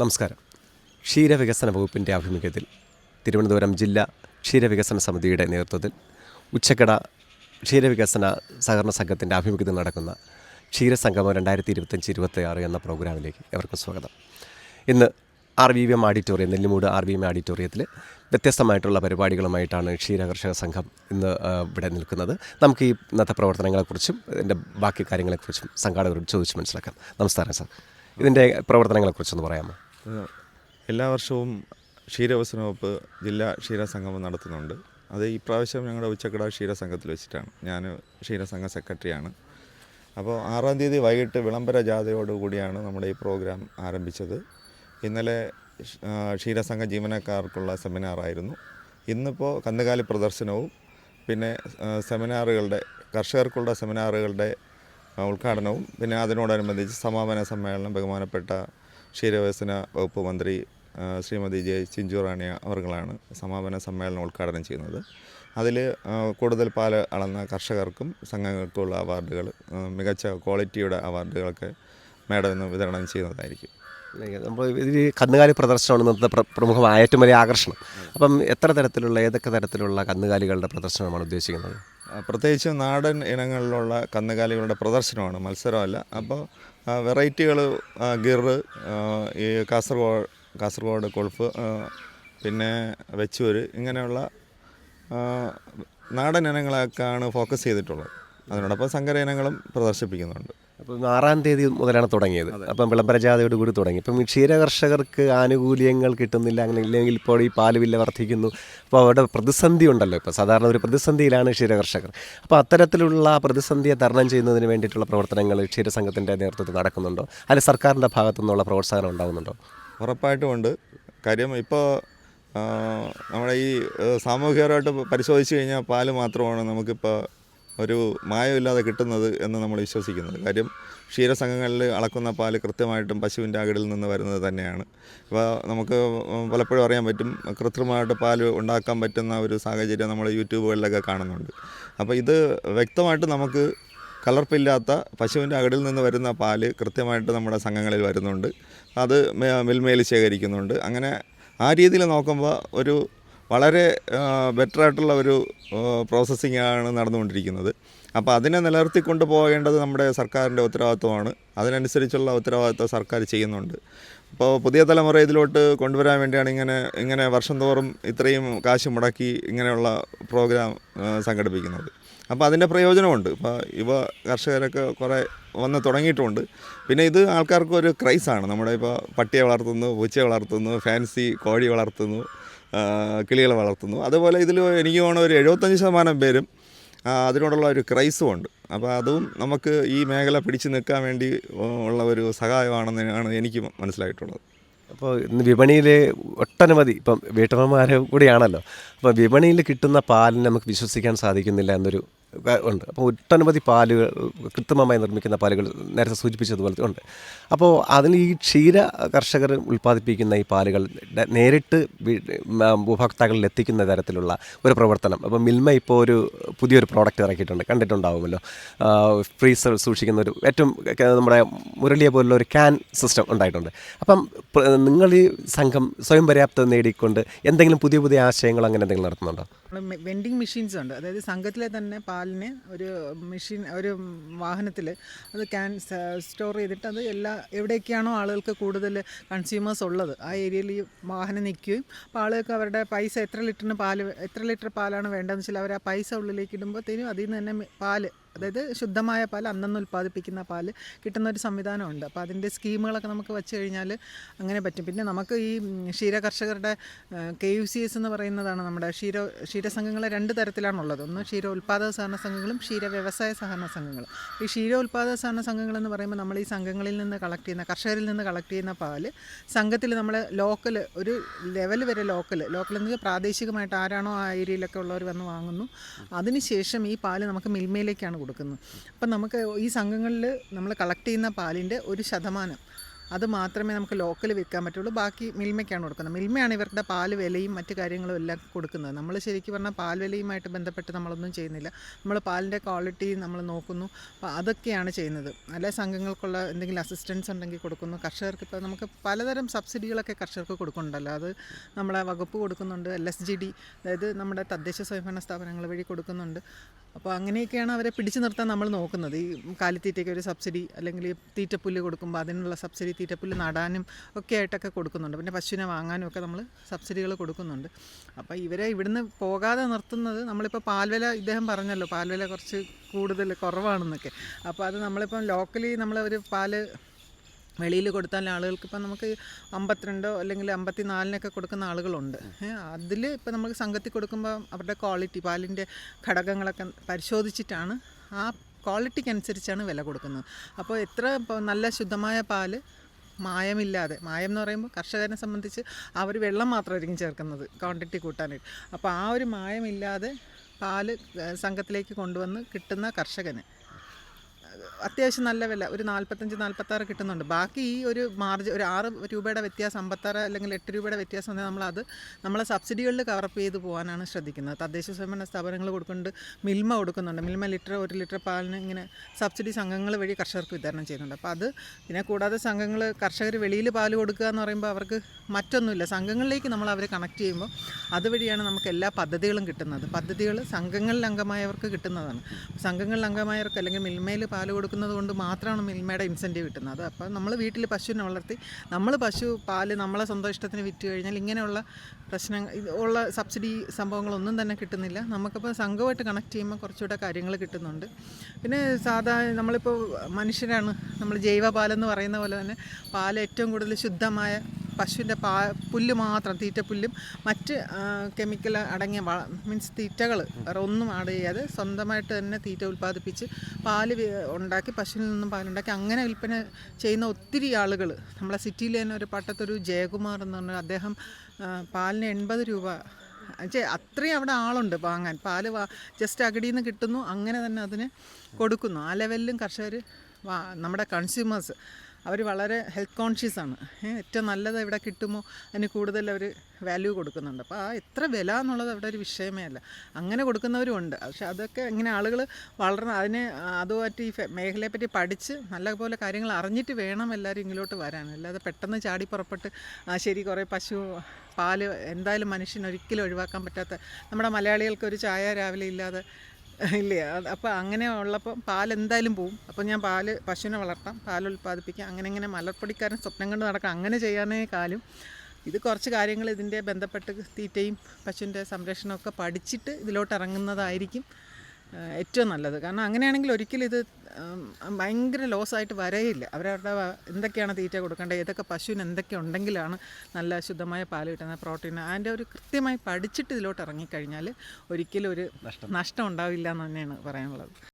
നമസ്കാരം. ക്ഷീരവികസന വകുപ്പിന്റെ ആഭിമുഖ്യത്തിൽ തിരുവനന്തപുരം ജില്ലാ ക്ഷീരവികസന സമിതിയുടെ നേതൃത്വത്തിൽ ഉച്ചക്കട ക്ഷീരവികസന സഹകരണ സംഘത്തിന്റെ ആഭിമുഖ്യത്തിൽ നടക്കുന്ന ക്ഷീരസംഗമം രണ്ടായിരത്തി ഇരുപത്തഞ്ച് ഇരുപത്തി ആറ് എന്ന പ്രോഗ്രാമിലേക്ക് എവർക്കും സ്വാഗതം. ഇന്ന് R V M auditorium Nellimoodu R V M ഓഡിറ്റോറിയത്തിൽ വ്യത്യസ്തമായിട്ടുള്ള പരിപാടികളുമായിട്ടാണ് ക്ഷീരകർഷക സംഘം ഇന്ന് ഇവിടെ നിൽക്കുന്നത്. നമുക്ക് ഈ ഇന്നത്തെ പ്രവർത്തനങ്ങളെക്കുറിച്ചും ഇതിന്റെ ബാക്കി കാര്യങ്ങളെക്കുറിച്ചും സംഘാടകരോട് ചോദിച്ച് മനസ്സിലാക്കാം. നമസ്കാരം സാർ. ഇതിന്റെ പ്രവർത്തനങ്ങളെക്കുറിച്ചൊന്ന് പറയാമോ? എല്ലാ വർഷവും ക്ഷീരവസന വകുപ്പ് ജില്ലാ ക്ഷീരസംഗമം നടത്തുന്നുണ്ട്. അത് ഈ പ്രാവശ്യം ഞങ്ങളുടെ ഉച്ചക്കട ക്ഷീരസംഘത്തിൽ വെച്ചിട്ടാണ്. ഞാൻ ക്ഷീരസംഘ സെക്രട്ടറിയാണ്. അപ്പോൾ ആറാം തീയതി വൈകിട്ട് വിളംബര ജാഥയോടുകൂടിയാണ് നമ്മുടെ ഈ പ്രോഗ്രാം ആരംഭിച്ചത്. ഇന്നലെ ക്ഷീരസംഘ ജീവനക്കാർക്കുള്ള സെമിനാറായിരുന്നു. ഇന്നിപ്പോൾ കന്നുകാലി പ്രദർശനവും പിന്നെ സെമിനാറുകളുടെ കർഷകർക്കുള്ള സെമിനാറുകളുടെ ഉദ്ഘാടനവും പിന്നെ അതിനോടനുബന്ധിച്ച് സമാപന സമ്മേളനം ബഹുമാനപ്പെട്ട ക്ഷീരവികസന വകുപ്പ് മന്ത്രി ശ്രീമതി ജെ ചിഞ്ചു റാണിയ അവർകളാണ് സമാപന സമ്മേളനം ഉദ്ഘാടനം ചെയ്യുന്നത്. അതിൽ കൂടുതൽ പാൽ അളന്ന കർഷകർക്കും സംഘങ്ങൾക്കുള്ള അവാർഡുകൾ മികച്ച ക്വാളിറ്റിയുടെ അവാർഡുകളൊക്കെ മേഡം ഇന്ന് വിതരണം ചെയ്യുന്നതായിരിക്കും. നമ്മൾ ഇതിൽ കന്നുകാലി പ്രദർശനമാണ് ഇന്നത്തെ പ്രമുഖമായ ഏറ്റവും വലിയ ആകർഷണം. അപ്പം എത്ര തരത്തിലുള്ള ഏതൊക്കെ തരത്തിലുള്ള കന്നുകാലികളുടെ പ്രദർശനമാണ് ഉദ്ദേശിക്കുന്നത്? പ്രത്യേകിച്ച് നാടൻ ഇനങ്ങളിലുള്ള കന്നുകാലികളുടെ പ്രദർശനമാണ് മത്സരമല്ല. അപ്പോൾ വെറൈറ്റികൾ ആ, ഈ കാസർഗോഡ് കാസർഗോഡ് കൊഴുപ്പ് പിന്നെ വെച്ചൂര് ഇങ്ങനെയുള്ള നാടൻ ഇനങ്ങളൊക്കെയാണ് ഫോക്കസ് ചെയ്തിട്ടുള്ളത്. അതിനോടൊപ്പം സങ്കര ഇനങ്ങളും പ്രദർശിപ്പിക്കുന്നുണ്ട്. അപ്പം ആറാം തീയതി മുതലാണ് തുടങ്ങിയത്. അപ്പം വിളംബരജാഥയോട് കൂടി തുടങ്ങി. ഇപ്പം ക്ഷീര ക്ഷീരകർഷകർക്ക് ആനുകൂല്യങ്ങൾ കിട്ടുന്നില്ല അങ്ങനെ ഇല്ലെങ്കിൽ ഇപ്പോൾ ഈ പാൽ വില വർദ്ധിക്കുന്നു. അപ്പോൾ അവിടെ പ്രതിസന്ധി ഉണ്ടല്ലോ ഇപ്പോൾ. സാധാരണ ഒരു പ്രതിസന്ധിയിലാണ് ക്ഷീര ക്ഷീരകർഷകർ. അപ്പോൾ അത്തരത്തിലുള്ള പ്രതിസന്ധിയെ തരണം ചെയ്യുന്നതിന് വേണ്ടിയിട്ടുള്ള പ്രവർത്തനങ്ങൾ ക്ഷീരസംഘത്തിന്റെ നേതൃത്വത്തിൽ നടക്കുന്നുണ്ടോ? അല്ലെ സർക്കാരിന്റെ ഭാഗത്തു നിന്നുള്ള പ്രോത്സാഹനം ഉണ്ടാകുന്നുണ്ടോ ഉറപ്പായിട്ടും ഉണ്ട്. കാര്യം ഇപ്പോൾ നമ്മുടെ ഈ സാമൂഹികമായിട്ട് സാമൂഹികപരമായിട്ട് പരിശോധിച്ച് കഴിഞ്ഞാൽ പാൽ മാത്രമാണ് നമുക്കിപ്പോൾ ഒരു മായമില്ലാതെ കിട്ടുന്നത് എന്ന് നമ്മൾ വിശ്വസിക്കുന്നത്. കാര്യം ക്ഷീരസംഘങ്ങളിൽ അളക്കുന്ന പാൽ കൃത്യമായിട്ടും പശുവിന്റെ അകിടിൽ നിന്ന് വരുന്നത് തന്നെയാണ്. ഇപ്പോൾ നമുക്ക് പലപ്പോഴും അറിയാൻ പറ്റും കൃത്രിമമായിട്ട് പാൽ ഉണ്ടാക്കാൻ പറ്റുന്ന ഒരു സാഹചര്യം നമ്മൾ യൂട്യൂബുകളിലൊക്കെ കാണുന്നുണ്ട്. അപ്പോൾ ഇത് വ്യക്തമായിട്ട് നമുക്ക് കലർപ്പില്ലാത്ത പശുവിന്റെ അകിടിൽ നിന്ന് വരുന്ന പാൽ കൃത്യമായിട്ട് നമ്മുടെ സംഘങ്ങളിൽ വരുന്നുണ്ട്. അത് മിൽമയിൽ ശേഖരിക്കുന്നുണ്ട്. അങ്ങനെ ആ രീതിയിൽ നോക്കുമ്പോൾ ഒരു വളരെ ബെറ്റർ ആയിട്ടുള്ള ഒരു പ്രോസസ്സിംഗ് ആണ് നടന്നുകൊണ്ടിരിക്കുന്നത്. അപ്പോൾ അതിനെ നിലനിർത്തിക്കൊണ്ട് പോകേണ്ടത് നമ്മുടെ സർക്കാരിന്റെ ഉത്തരവാദിത്വമാണ്. അതിനനുസരിച്ചുള്ള ഉത്തരവാദിത്വം സർക്കാർ ചെയ്യുന്നുണ്ട്. അപ്പോൾ പുതിയ തലമുറ ഇതിലോട്ട് കൊണ്ടുവരാൻ വേണ്ടിയാണ് ഇങ്ങനെ ഇങ്ങനെ വർഷം തോറും ഇത്രയും കാശ് മുടക്കി ഇങ്ങനെയുള്ള പ്രോഗ്രാം സംഘടിപ്പിക്കുന്നത്. അപ്പോൾ അതിന്റെ പ്രയോജനമുണ്ട്. ഇപ്പോൾ യുവ കർഷകരൊക്കെ കുറേ വന്ന് തുടങ്ങിയിട്ടുമുണ്ട് പിന്നെ ഇത് ആൾക്കാർക്ക് ഒരു ക്രൈസാണ് നമ്മുടെ ഇപ്പോൾ പട്ടിയെ വളർത്തുന്നു പൂച്ചയെ വളർത്തുന്നു ഫാൻസി കോഴി വളർത്തുന്നു കിളികളെ വളർത്തുന്നു. അതുപോലെ ഇതിൽ എനിക്ക് തോന്നുന്ന ഒരു എഴുപത്തഞ്ച് ശതമാനം പേരും അതിനോടുള്ള ഒരു ക്രൈസും ഉണ്ട്. അപ്പോൾ അതും നമുക്ക് ഈ മേഖല പിടിച്ചു നിൽക്കാൻ വേണ്ടി ഉള്ള ഒരു സഹായമാണെന്നാണ് എനിക്ക് മനസ്സിലായിട്ടുള്ളത്. അപ്പോൾ ഇന്ന് വിപണിയിൽ ഒട്ടനവധി ഇപ്പം വീട്ടമ്മമാരെ കൂടിയാണല്ലോ. അപ്പോൾ വിപണിയിൽ കിട്ടുന്ന പാലിന് നമുക്ക് വിശ്വസിക്കാൻ സാധിക്കുന്നില്ല എന്നൊരു ഉണ്ട്. അപ്പോൾ ഒട്ടനവധി പാലുകൾ കൃത്രിമമായി നിർമ്മിക്കുന്ന പാലുകൾ നേരത്തെ സൂചിപ്പിച്ചതുപോലെ ഉണ്ട്. അപ്പോൾ അതിൽ ഈ ക്ഷീര കർഷകർ ഉൽപ്പാദിപ്പിക്കുന്ന ഈ പാലുകൾ നേരിട്ട് ഉപഭോക്താക്കളിൽ എത്തിക്കുന്ന തരത്തിലുള്ള ഒരു പ്രവർത്തനം. അപ്പോൾ മിൽമ ഇപ്പോൾ ഒരു പുതിയൊരു പ്രോഡക്റ്റ് ഇറക്കിയിട്ടുണ്ട്. കണ്ടിട്ടുണ്ടാവുമല്ലോ. ഫ്രീസർ സൂക്ഷിക്കുന്ന ഒരു ഏറ്റവും നമ്മുടെ മുരളിയെ പോലുള്ള ഒരു ക്യാൻ സിസ്റ്റം ഉണ്ടായിട്ടുണ്ട്. അപ്പം നിങ്ങൾ ഈ സംഘം സ്വയം പര്യാപ്തത നേടിക്കൊണ്ട് എന്തെങ്കിലും പുതിയ പുതിയ ആശയങ്ങൾ അങ്ങനെ എന്തെങ്കിലും നടത്തുന്നുണ്ടോ? വെൻഡിങ് മെഷീൻസ് ഉണ്ട്. അതായത് സംഘത്തിലെ തന്നെ പാലിന് ഒരു മെഷീൻ ഒരു വാഹനത്തിൽ അത് ക്യാൻ സ്റ്റോർ ചെയ്തിട്ട് അത് എല്ലാ എവിടെയൊക്കെയാണോ ആളുകൾക്ക് കൂടുതൽ കൺസ്യൂമേഴ്സ് ഉള്ളത്. ആ ഏരിയയിൽ ഈ വാഹനം നിൽക്കുകയും അപ്പോൾ ആളുകൾക്ക് അവരുടെ പൈസ എത്ര ലിറ്ററിന് പാൽ എത്ര ലിറ്റർ പാലാണ് വേണ്ടതെന്ന് വെച്ചാൽ അവർ ആ പൈസ ഉള്ളിലേക്ക് ഇടുമ്പോഴത്തേനും അതിൽ നിന്ന് തന്നെ പാൽ അതായത് ശുദ്ധമായ പാൽ അന്നന്ന് ഉൽപ്പാദിപ്പിക്കുന്ന പാൽ കിട്ടുന്ന ഒരു സംവിധാനമുണ്ട്. അപ്പോൾ അതിന്റെ സ്കീമുകളൊക്കെ നമുക്ക് വെച്ച് കഴിഞ്ഞാൽ അങ്ങനെ പറ്റും. പിന്നെ നമുക്ക് ഈ ക്ഷീര കർഷകരുടെ കെ യു സി എസ് എന്ന് പറയുന്നതാണ് നമ്മുടെ ക്ഷീര ക്ഷീരസംഘങ്ങൾ രണ്ട് തരത്തിലാണുള്ളത്. ഒന്ന് ക്ഷീര ഉൽപ്പാദക സഹകരണ സംഘങ്ങളും ക്ഷീര വ്യവസായ സഹകരണ സംഘങ്ങളും. ഈ ക്ഷീര ഉൽപ്പാദക സഹകരണ സംഘങ്ങൾ എന്ന് പറയുമ്പോൾ നമ്മൾ ഈ സംഘങ്ങളിൽ നിന്ന് കളക്ട് ചെയ്യുന്ന കർഷകരിൽ നിന്ന് കളക്ട് ചെയ്യുന്ന പാൽ സംഘത്തിൽ നമ്മൾ ലോക്കൽ ഒരു ലെവൽ വരെ ലോക്കൽ ലോക്കൽ എന്ന് പ്രാദേശികമായിട്ട് ആരാണോ ആ ഏരിയയിലൊക്കെ ഉള്ളവർ വന്ന് വാങ്ങുന്നു. അതിനുശേഷം ഈ പാൽ നമുക്ക് മിൽമയിലേക്കാണ് കൊടുക്കുന്നത് അപ്പം നമുക്ക് ഈ സംഘങ്ങളിൽ നമ്മൾ കളക്ട് ചെയ്യുന്ന പാലിന്റെ ഒരു ശതമാനം അത് മാത്രമേ നമുക്ക് ലോക്കൽ വിൽക്കാൻ പറ്റുള്ളൂ. ബാക്കി മിൽമയ്ക്കാണ് കൊടുക്കുന്നത്. മിൽമയാണ് ഇവരുടെ പാൽ വിലയും മറ്റു കാര്യങ്ങളും എല്ലാം കൊടുക്കുന്നത്. നമ്മൾ ശരിക്കും പറഞ്ഞാൽ പാൽ വിലയുമായിട്ട് ബന്ധപ്പെട്ട് നമ്മളൊന്നും ചെയ്യുന്നില്ല. നമ്മൾ പാലിന്റെ ക്വാളിറ്റി നമ്മൾ നോക്കുന്നു. അതൊക്കെയാണ് ചെയ്യുന്നത്. അല്ലെ സംഘങ്ങൾക്കുള്ള എന്തെങ്കിലും അസിസ്റ്റൻസ് ഉണ്ടെങ്കിൽ കൊടുക്കുന്നു. കർഷകർക്ക് ഇപ്പോൾ നമുക്ക് പലതരം സബ്സിഡികളൊക്കെ കർഷകർക്ക് കൊടുക്കുന്നുണ്ടല്ലോ. അത് നമ്മളെ വകുപ്പ് കൊടുക്കുന്നുണ്ട്. എൽ എസ് ജി ഡി അതായത് നമ്മുടെ തദ്ദേശ സ്വയംഭരണ സ്ഥാപനങ്ങൾ വഴി കൊടുക്കുന്നുണ്ട്. അപ്പോൾ അങ്ങനെയൊക്കെയാണ് അവരെ പിടിച്ചു നിർത്താൻ നമ്മൾ നോക്കുന്നത്. ഈ കാലിത്തീറ്റയ്ക്ക് ഒരു സബ്സിഡി അല്ലെങ്കിൽ തീറ്റപ്പുല്ല് കൊടുക്കുമ്പോൾ അതിനുള്ള സബ്സിഡി തീറ്റപ്പുല്ല് നടാനും ഒക്കെ ആയിട്ടൊക്കെ കൊടുക്കുന്നുണ്ട്. പിന്നെ പശുവിനെ വാങ്ങാനും ഒക്കെ നമ്മൾ സബ്സിഡികൾ കൊടുക്കുന്നുണ്ട്. അപ്പോൾ ഇവരെ ഇവിടുന്ന് പോകാതെ നിർത്തുന്നത് നമ്മളിപ്പോൾ പാൽവില ഇദ്ദേഹം പറഞ്ഞല്ലോ പാൽവില കുറച്ച് കൂടുതൽ കുറവാണെന്നൊക്കെ. അപ്പോൾ അത് നമ്മളിപ്പം ലോക്കലി നമ്മൾ ഒരു പാൽ വെളിയിൽ കൊടുത്താൽ ആളുകൾക്ക് ഇപ്പം നമുക്ക് അമ്പത്തിരണ്ടോ അല്ലെങ്കിൽ അമ്പത്തി നാലിനൊക്കെ കൊടുക്കുന്ന ആളുകളുണ്ട്. അതിൽ ഇപ്പം നമുക്ക് സംഘത്തിൽ കൊടുക്കുമ്പോൾ അവരുടെ ക്വാളിറ്റി പാലിന്റെ ഘടകങ്ങളൊക്കെ പരിശോധിച്ചിട്ടാണ് ആ ക്വാളിറ്റിക്ക് അനുസരിച്ചാണ് വില കൊടുക്കുന്നത്. അപ്പോൾ എത്ര നല്ല ശുദ്ധമായ പാൽ മായമില്ലാതെ. മായം എന്ന് പറയുമ്പോൾ കർഷകനെ സംബന്ധിച്ച് അവർ വെള്ളം മാത്രമായിരിക്കും ചേർക്കുന്നത് ക്വാണ്ടിറ്റി കൂട്ടാനായിട്ട്. അപ്പോൾ ആ ഒരു മായമില്ലാതെ പാൽ സംഘത്തിലേക്ക് കൊണ്ടുവന്ന് കിട്ടുന്ന കർഷകന് അത്യാവശ്യം നല്ല വില. ഒരു നാൽപ്പത്തഞ്ച് നാൽപ്പത്താറ് കിട്ടുന്നുണ്ട്. ബാക്കി ഈ ഒരു മാർജ് ഒരു ആറ് രൂപയുടെ വ്യത്യാസം അമ്പത്താറ് അല്ലെങ്കിൽ എട്ട് രൂപയുടെ വ്യത്യാസം വന്നാൽ നമ്മളത് നമ്മളെ സബ്സിഡികളിൽ കവറപ്പ് ചെയ്ത് പോകാനാണ് ശ്രദ്ധിക്കുന്നത്. തദ്ദേശ സ്വയംഭരണ സ്ഥാപനങ്ങൾ കൊടുക്കുന്നുണ്ട്. മിൽമ കൊടുക്കുന്നുണ്ട്. മിൽമ ലിറ്റർ ഒരു ലിറ്റർ പാലിന് ഇങ്ങനെ സബ്സിഡി സംഘങ്ങൾ വഴി കർഷകർക്ക് വിതരണം ചെയ്യുന്നുണ്ട്. അപ്പോൾ അത് പിന്നെ കൂടാതെ സംഘങ്ങൾ കർഷകർ വെളിയിൽ പാൽ കൊടുക്കുക എന്ന് പറയുമ്പോൾ അവർക്ക് മറ്റൊന്നുമില്ല. സംഘങ്ങളിലേക്ക് നമ്മൾ അവരെ കണക്ട് ചെയ്യുമ്പോൾ അതുവഴിയാണ് നമുക്ക് എല്ലാ പദ്ധതികളും കിട്ടുന്നത്. പദ്ധതികൾ സംഘങ്ങളിൽ അംഗമായവർക്ക് കിട്ടുന്നതാണ്. സംഘങ്ങളിൽ അംഗമായവർക്ക് അല്ലെങ്കിൽ മിൽമയിൽ പാൽ കൊടുക്കുന്നത് കൊണ്ട് മാത്രമാണ് മിൽമയുടെ ഇൻസെന്റീവ് കിട്ടുന്നത്. അപ്പോൾ നമ്മൾ വീട്ടിൽ പശുവിനെ വളർത്തി നമ്മൾ പശു പാൽ നമ്മളെ സന്തോഷത്തിന് വിറ്റ് കഴിഞ്ഞാൽ ഇങ്ങനെയുള്ള പ്രശ്നങ്ങൾ ഉള്ള സബ്സിഡി സംഭവങ്ങളൊന്നും തന്നെ കിട്ടുന്നില്ല. നമുക്കിപ്പോൾ സംഘമായിട്ട് കണക്ട് ചെയ്യുമ്പോൾ കുറച്ചുകൂടെ കാര്യങ്ങൾ കിട്ടുന്നുണ്ട്. പിന്നെ സാധാ നമ്മളിപ്പോൾ മനുഷ്യരാണ്. നമ്മൾ ജൈവ പാലെന്ന് പറയുന്ന പോലെ തന്നെ പാൽ ഏറ്റവും കൂടുതൽ ശുദ്ധമായ പശുവിന്റെ പാ പുല്ല് മാത്രം തീറ്റപ്പുല്ലും മറ്റ് കെമിക്കൽ അടങ്ങിയ വള മീൻസ് തീറ്റകൾ വേറെ ഒന്നും ആഡ് ചെയ്യാതെ സ്വന്തമായിട്ട് തന്നെ തീറ്റ ഉൽപ്പാദിപ്പിച്ച് പാൽ ഉണ്ടാക്കി പശുവിൽ നിന്നും പാലുണ്ടാക്കി അങ്ങനെ വിൽപ്പന ചെയ്യുന്ന ഒത്തിരി ആളുകൾ നമ്മളെ സിറ്റിയിൽ തന്നെ ഒരു പട്ടത്തൊരു ജയകുമാർ എന്ന് പറഞ്ഞ അദ്ദേഹം പാലിന് എൺപത് രൂപ അത്രയും അവിടെ ആളുണ്ട് വാങ്ങാൻ. പാൽ വാ ജസ്റ്റ് അകടിയിൽ നിന്ന് കിട്ടുന്നു അങ്ങനെ തന്നെ അതിന് കൊടുക്കുന്നു. ആ ലെവലിലും കർഷകർ നമ്മുടെ കൺസ്യൂമേഴ്സ് അവർ വളരെ ഹെൽത്ത് കോൺഷ്യസ് ആണ്. ഏറ്റവും നല്ലത് എവിടെ കിട്ടുമോ അതിന് കൂടുതൽ അവർ വാല്യൂ കൊടുക്കുന്നുണ്ട്. അപ്പോൾ ആ എത്ര വില എന്നുള്ളത് അവിടെ ഒരു വിഷയമേ അല്ല. അങ്ങനെ കൊടുക്കുന്നവരും ഉണ്ട്. പക്ഷെ അതൊക്കെ ഇങ്ങനെ ആളുകൾ വളർന്ന് അതിനെ അതുമായിട്ട് ഈ മേഖലയെപ്പറ്റി പഠിച്ച് നല്ലപോലെ കാര്യങ്ങൾ അറിഞ്ഞിട്ട് വേണം എല്ലാവരും ഇങ്ങോട്ട് വരാൻ. അല്ലാതെ പെട്ടെന്ന് ചാടി പുറപ്പെട്ട് ആ ശരി കുറേ പശു പാൽ എന്തായാലും മനുഷ്യന് ഒരിക്കലും ഒഴിവാക്കാൻ പറ്റാത്ത നമ്മുടെ മലയാളികൾക്ക് ഒരു ചായ രാവിലെ ഇല്ലാതെ ഇല്ലേ? അപ്പോൾ അങ്ങനെ ഉള്ളപ്പോൾ പാൽ എന്തായാലും പോവും. അപ്പോൾ ഞാൻ പാൽ പശുവിനെ വളർത്താം പാൽ ഉൽപ്പാദിപ്പിക്കാം. അങ്ങനെ ഇങ്ങനെ മലർപ്പൊടിക്കാരൻ സ്വപ്നം കണ്ട് നടക്കാം. അങ്ങനെ ചെയ്യാനേ കാലും. ഇത് കുറച്ച് കാര്യങ്ങൾ ഇതിന്റെ ബന്ധപ്പെട്ട് തീറ്റയും പശുവിന്റെ സംരക്ഷണമൊക്കെ പഠിച്ചിട്ട് ഇതിലോട്ട് ഇറങ്ങുന്നതായിരിക്കും. ഏറ്റവും നല്ലത്. കാരണം അങ്ങനെയാണെങ്കിൽ ഒരിക്കലും ഇത് ഭയങ്കര ലോസ് ആയിട്ട് വരേയില്ല. അവരവരുടെ എന്തൊക്കെയാണ് തീറ്റ കൊടുക്കേണ്ടത്? ഏതൊക്കെ പശുവിന് എന്തൊക്കെ ഉണ്ടെങ്കിലാണ് നല്ല ശുദ്ധമായ പാൽ കിട്ടുന്നത്? പ്രോട്ടീൻ അതിന്റെ ഒരു കൃത്യമായി പഠിച്ചിട്ട് ഇതിലോട്ട് ഇറങ്ങിക്കഴിഞ്ഞാൽ ഒരിക്കലും ഒരു നഷ്ടം ഉണ്ടാവില്ല എന്ന് തന്നെയാണ് പറയാനുള്ളത്.